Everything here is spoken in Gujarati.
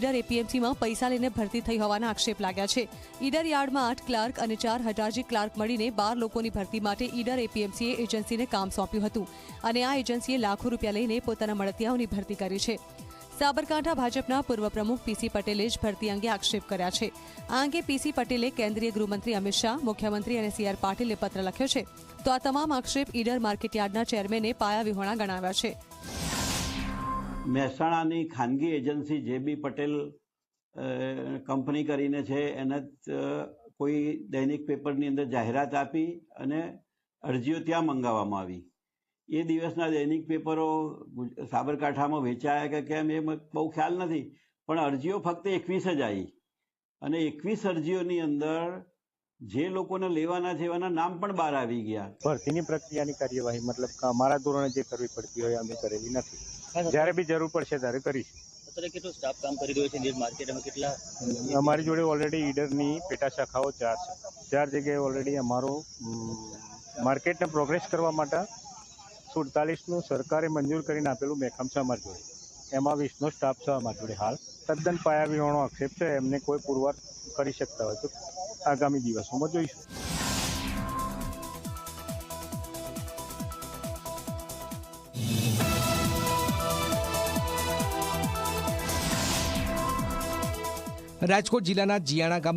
ઈડર એપીએમસીમાં પૈસા લઈને ભરતી થઈ હોવાના આક્ષેપ લાગ્યા છે. ઈડર યાર્ડમાં આઠ ક્લાર્ક અને ચાર હટાજી ક્લાર્ક મળીને બાર લોકોની ભરતી માટે ઈડર એપીએમસીએ એજન્સીને કામ સોંપ્યું હતું અને આ એજન્સીએ લાખો રૂપિયા લઈને પોતાના મળતિયાઓની ભરતી કરી છે. સાબરકાંઠા ભાજપના પૂર્વ પ્રમુખ પીસી પટેલે જ ભરતી અંગે આક્ષેપ કર્યા છે. આ અંગે પીસી પટેલે કેન્દ્રીય ગૃહમંત્રી અમિત શાહ, મુખ્યમંત્રી અને સીઆર પાટીલે પત્ર લખ્યો છે. તો આ તમામ આક્ષેપ ઈડર માર્કેટયાર્ડના ચેરમેને પાયા વિહોણા ગણાવ્યા છે. મહેસાણાની ખાનગી એજન્સી જે બી પટેલ કંપની કરીને છે, એને કોઈ દૈનિક પેપરની અંદર જાહેરાત આપી અને અરજીઓ ત્યાં મંગાવવામાં આવી. એ દિવસના દૈનિક પેપરો સાબરકાંઠામાં વેચાયા કે કેમ એ બહુ ખ્યાલ નથી, પણ અરજીઓ ફક્ત એકવીસ જ આવી. અને એકવીસ અરજીઓની અંદર જે લોકોને લેવાના છે એવાના નામ પણ બહાર આવી ગયા. ભરતીની પ્રક્રિયાની કાર્યવાહી, મતલબ અમારા ધોરણે જે કરવી પડતી હોય અમે કરેલી નથી. જ્યારે બી જરૂર પડશે ત્યારે કરીશું. અત્યારે કેટલો સ્ટાફ કામ કરી રહ્યો છે? નિર માર્કેટમાં કેટલા અમારી જોડે ઓલરેડી ઈડરની પેટા શાખાઓ ચાર છે. ચાર જગ્યાએ ઓલરેડી અમારો માર્કેટને પ્રોગ્રેસ કરવા માટે સુડતાલીસનું સરકારે મંજૂર કરીને આપેલું મેકમ છે અમારી જોડે. એમાં વીસનો સ્ટાફ છે અમારી જોડે હાલ. તદ્દન પાયા વિહોણો આક્ષેપ છે. એમને કોઈ પુરવાર કરી શકતા હોય તો આગામી દિવસોમાં જોઈશું. રાજકોટ જિલ્લાના જિયાણા ગામ